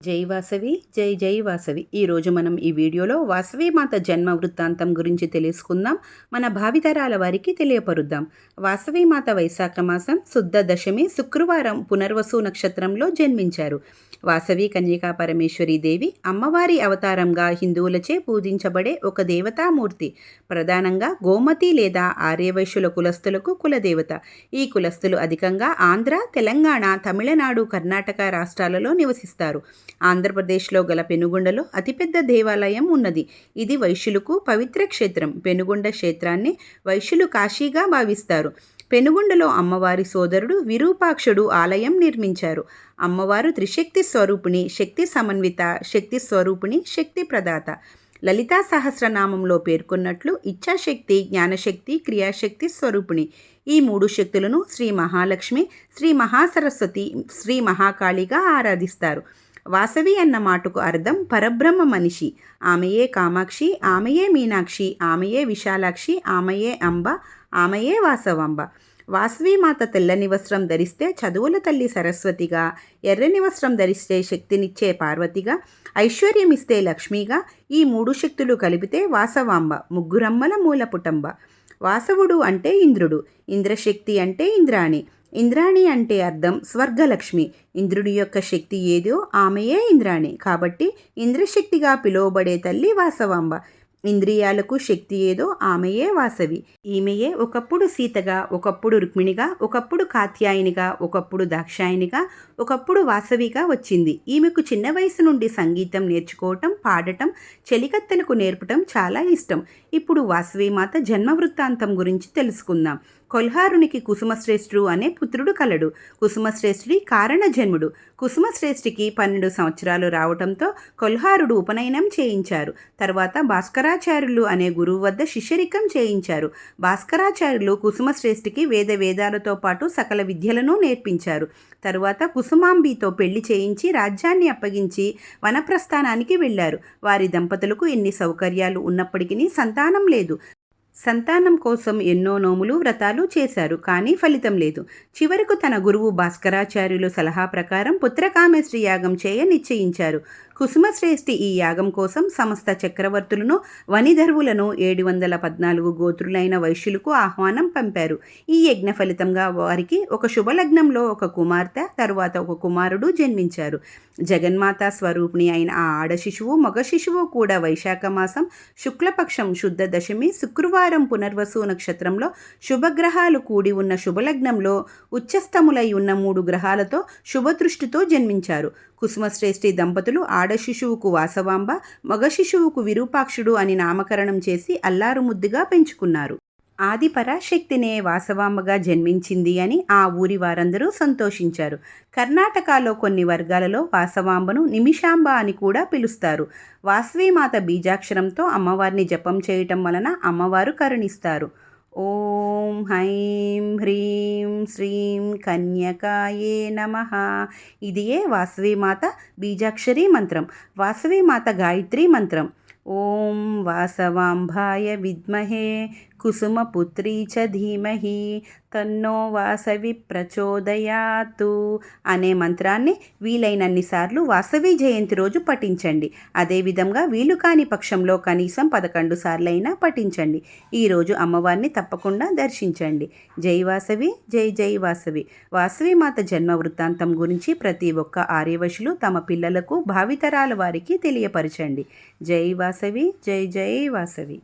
జై వాసవి జై జై వాసవి. ఈరోజు మనం ఈ వీడియోలో వాసవి మాత జన్మ వృత్తాంతం గురించి తెలుసుకుందాం. మన భావితరాల వారికి తెలియపరుద్దాం. వాసవి మాత వైశాఖ మాసం శుద్ధ దశమి శుక్రవారం పునర్వసు నక్షత్రంలో జన్మించారు. వాసవి కన్యకా పరమేశ్వరి దేవి అమ్మవారి అవతారంగా హిందువులచే పూజించబడే ఒక దేవతామూర్తి. ప్రధానంగా గోమతి లేదా ఆర్యవైశ్యుల కులస్తులకు కులదేవత. ఈ కులస్తులు అధికంగా ఆంధ్ర తెలంగాణ తమిళనాడు కర్ణాటక రాష్ట్రాలలో నివసిస్తారు. ఆంధ్రప్రదేశ్లో గల పెనుగొండలో అతిపెద్ద దేవాలయం ఉన్నది. ఇది వైశ్యులకు పవిత్ర క్షేత్రం. పెనుగొండ క్షేత్రాన్ని వైశ్యులు కాశీగా భావిస్తారు. పెనుగొండలో అమ్మవారి సోదరుడు విరూపాక్షుడు ఆలయం నిర్మించారు. అమ్మవారు త్రిశక్తి స్వరూపిణి శక్తి సమన్విత శక్తి స్వరూపిణి శక్తి ప్రదాత. లలితా సహస్రనామంలో పేర్కొన్నట్లు ఇచ్ఛాశక్తి జ్ఞానశక్తి క్రియాశక్తి స్వరూపిణి. ఈ మూడు శక్తులను శ్రీ మహాలక్ష్మి శ్రీ మహాసరస్వతి శ్రీ మహాకాళిగా ఆరాధిస్తారు. వాసవి అన్న మాటకు అర్థం పరబ్రహ్మ మనిషి. ఆమెయే కామాక్షి ఆమెయే మీనాక్షి ఆమెయే విశాలాక్షి ఆమెయే అంబ ఆమెయే వాసవాంబ. వాసవీమాత తెల్లని వస్త్రం ధరిస్తే చదువుల తల్లి సరస్వతిగా ఎర్రని వస్త్రం ధరిస్తే శక్తినిచ్చే పార్వతిగా ఐశ్వర్యమిస్తే లక్ష్మిగా ఈ మూడు శక్తులు కలిపితే వాసవాంబ ముగ్గురమ్మల మూలపుటంబ. వాసవుడు అంటే ఇంద్రుడు ఇంద్రశక్తి అంటే ఇంద్రాణి. ఇంద్రాణి అంటే అర్థం స్వర్గలక్ష్మి. ఇంద్రుడి యొక్క శక్తి ఏదో ఆమెయే ఇంద్రాణి. కాబట్టి ఇంద్రశక్తిగా పిలువబడే తల్లి వాసవాంబ. ఇంద్రియాలకు శక్తి ఏదో ఆమెయే వాసవి. ఈమెయే ఒకప్పుడు సీతగా ఒకప్పుడు రుక్మిణిగా ఒకప్పుడు కాత్యాయనిగా ఒకప్పుడు దాక్షాయనిగా ఒకప్పుడు వాసవిగా వచ్చింది. ఈమెకు చిన్న వయసు నుండి సంగీతం నేర్చుకోవటం పాడటం చెలికత్తెలకు నేర్పటం చాలా ఇష్టం. ఇప్పుడు వాసవి మాత జన్మ వృత్తాంతం గురించి తెలుసుకుందాం. కొల్హారునికి కుసుమశ్రేష్ఠుడు అనే పుత్రుడు కలడు. కుసుమశ్రేష్ఠుడి కారణజన్ముడు. కుసుమశ్రేష్ఠికి పన్నెండు సంవత్సరాలు రావటంతో కొల్హారుడు ఉపనయనం చేయించారు. తర్వాత భాస్కరాచార్యులు అనే గురువు వద్ద శిష్యరికం చేయించారు. భాస్కరాచార్యులు కుసుమశ్రేష్ఠికి వేద వేదాలతో పాటు సకల విద్యలను నేర్పించారు. తరువాత కుసుమాంబితో పెళ్ళి చేయించి రాజ్యాన్ని అప్పగించి వనప్రస్థానానికి వెళ్ళారు వారి దంపతులకు ఎన్ని సౌకర్యాలు ఉన్నప్పటికీ సంతానం లేదు. సంతానం కోసం ఎన్నో నోములు వ్రతాలు చేశారు కానీ ఫలితం లేదు. చివరకు తన గురువు భాస్కరాచార్యులు సలహా ప్రకారం పుత్రకామేశ్వరి యాగం చేయ నిశ్చయించారు. కుసుమశ్రేష్ఠి ఈ యాగం కోసం సమస్త చక్రవర్తులను వనిధర్వులను ఏడు వందల పద్నాలుగు గోత్రులైన వైశ్యులకు ఆహ్వానం పంపారు. ఈ యజ్ఞ ఫలితంగా వారికి ఒక శుభలగ్నంలో ఒక కుమార్తె తరువాత ఒక కుమారుడు జన్మించారు. జగన్మాత స్వరూపిణి అయిన ఆ ఆడ శిశువు మగ శిశువు కూడా వైశాఖ మాసం శుక్లపక్షం శుద్ధ దశమి శుక్రవారం పునర్వసు నక్షత్రంలో శుభగ్రహాలు కూడి ఉన్న శుభలగ్నంలో ఉచ్చస్థములై ఉన్న మూడు గ్రహాలతో శుభదృష్టితో జన్మించారు. కుసుమశ్రేష్ఠి దంపతులు ఆడ శిశువుకు వాసవాంబ మగ శిశువుకు విరూపాక్షుడు అని నామకరణం చేసి అల్లారు ముద్దుగా పెంచుకున్నారు. ఆది పరాశక్తినే వాసవాంబగా జన్మించింది అని ఆ ఊరి వారందరూ సంతోషించారు. కర్ణాటకలో కొన్ని వర్గాలలో వాసవాంబను నిమిషాంబ అని కూడా పిలుస్తారు. వాసవీమాత బీజాక్షరంతో అమ్మవారిని జపం చేయటం వలన అమ్మవారు కరుణిస్తారు. ఓం హైం హ్రీం శ్రీం కన్యకాయే నమ. ఇదియే వాసవీమాత బీజాక్షరి మంత్రం. వాసవీమాత గాయత్రి మంత్రం. ఓం వాసవాంభాయ విద్మహే కుసుమపుత్రీ చ ధీమహి తన్నో వాసవి ప్రచోదయాతు అనే మంత్రాన్ని వీలైనన్నిసార్లు వాసవి జయంతి రోజు పఠించండి. అదేవిధంగా వీలు కాని పక్షంలో కనీసం పదకొండు సార్లైనా పఠించండి. ఈరోజు అమ్మవారిని తప్పకుండా దర్శించండి. జై వాసవి జై జై వాసవి. వాసవి మాత జన్మ వృత్తాంతం గురించి ప్రతి ఒక్క ఆర్యవశులు తమ పిల్లలకు భావితరాల వారికి తెలియపరచండి. జై వాసవి జై జై వాసవి.